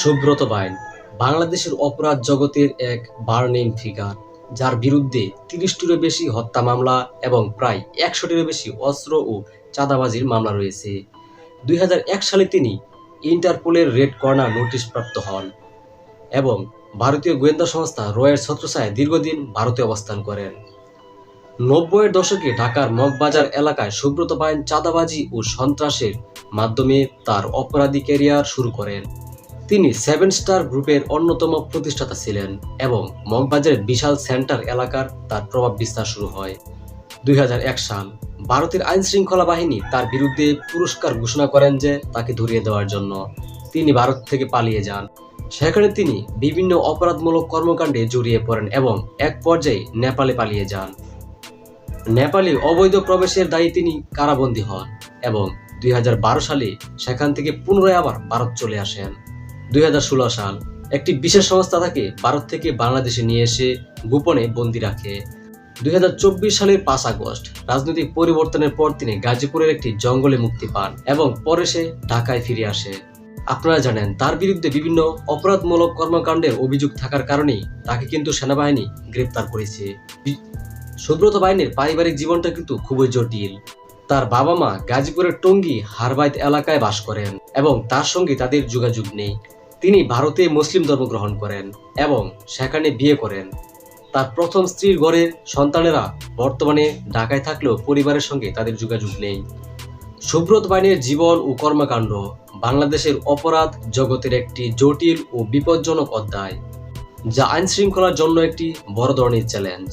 সুব্রত বাইন, বাংলাদেশের অপরাধ জগতের এক বার্নিং ফিগার, যার বিরুদ্ধে তিরিশটিরও বেশি হত্যা মামলা এবং প্রায় একশোটিরও বেশি অস্ত্র ও চাঁদাবাজির মামলা রয়েছে। দুই হাজার এক সালে তিনি ইন্টারপোলের রেড কর্নার নোটিশ প্রাপ্ত হন এবং ভারতীয় গোয়েন্দা সংস্থা রয়ের ছত্রছায়ায় দীর্ঘদিন ভারতে অবস্থান করেন। নব্বইয়ের দশকে ঢাকার মগবাজার এলাকায় সুব্রত বাইন চাঁদাবাজি ও সন্ত্রাসের মাধ্যমে তার অপরাধী ক্যারিয়ার শুরু করেন। তিনি সেভেন স্টার গ্রুপের অন্যতম প্রতিষ্ঠাতা ছিলেন এবং মগবাজারের বিশাল সেন্টার এলাকার তার প্রভাব বিস্তার শুরু হয়। দুই হাজার এক সাল, ভারতের আইন শৃঙ্খলা বাহিনী তার বিরুদ্ধে পুরস্কার ঘোষণা করেন যে তাকে ধরিয়ে দেওয়ার জন্য। তিনি ভারত থেকে পালিয়ে যান। সেখানে তিনি বিভিন্ন অপরাধমূলক কর্মকাণ্ডে জড়িয়ে পড়েন এবং এক পর্যায়ে নেপালে পালিয়ে যান। নেপালে অবৈধ প্রবেশের দায়ী তিনি কারাবন্দী হন এবং দুই হাজার বারো সালে সেখান থেকে পুনরায় আবার ভারত চলে আসেন। দুই হাজার ষোলো সাল একটি বিশেষ সংস্থা তাকে ভারত থেকে বাংলাদেশে নিয়ে এসে গোপনে বন্দি রাখে। দুই হাজার চব্বিশ সালের পাঁচ আগস্ট, রাজনৈতিক পরিবর্তনের পর তিনি গাজীপুরের একটি জঙ্গলে মুক্তি পান এবং পরে সে ঢাকায় ফিরে আসে। আপনারা জানেন, তার বিরুদ্ধে বিভিন্ন অপরাধমূলক কর্মকাণ্ডের অভিযোগ থাকার কারণেই তাকে কিন্তু সেনাবাহিনী গ্রেপ্তার করেছে। সুব্রত বাহিনীর পারিবারিক জীবনটা কিন্তু খুবই জটিল। তার বাবা মা গাজীপুরের টঙ্গী হারবাইত এলাকায় বাস করেন এবং তার সঙ্গে তাদের যোগাযোগ নেই। তিনি ভারতে মুসলিম ধর্ম গ্রহণ করেন এবং সেখানে বিয়ে করেন। তার প্রথম স্ত্রীর ঘরের সন্তানেরা বর্তমানে ঢাকায় থাকলেও পরিবারের সঙ্গে তাদের যোগাযোগ নেই। সুব্রত বাইনের জীবন ও কর্মকাণ্ড বাংলাদেশের অপরাধ জগতের একটি জটিল ও বিপজ্জনক অধ্যায়, যা আইনশৃঙ্খলার জন্য একটি বড় ধরনের চ্যালেঞ্জ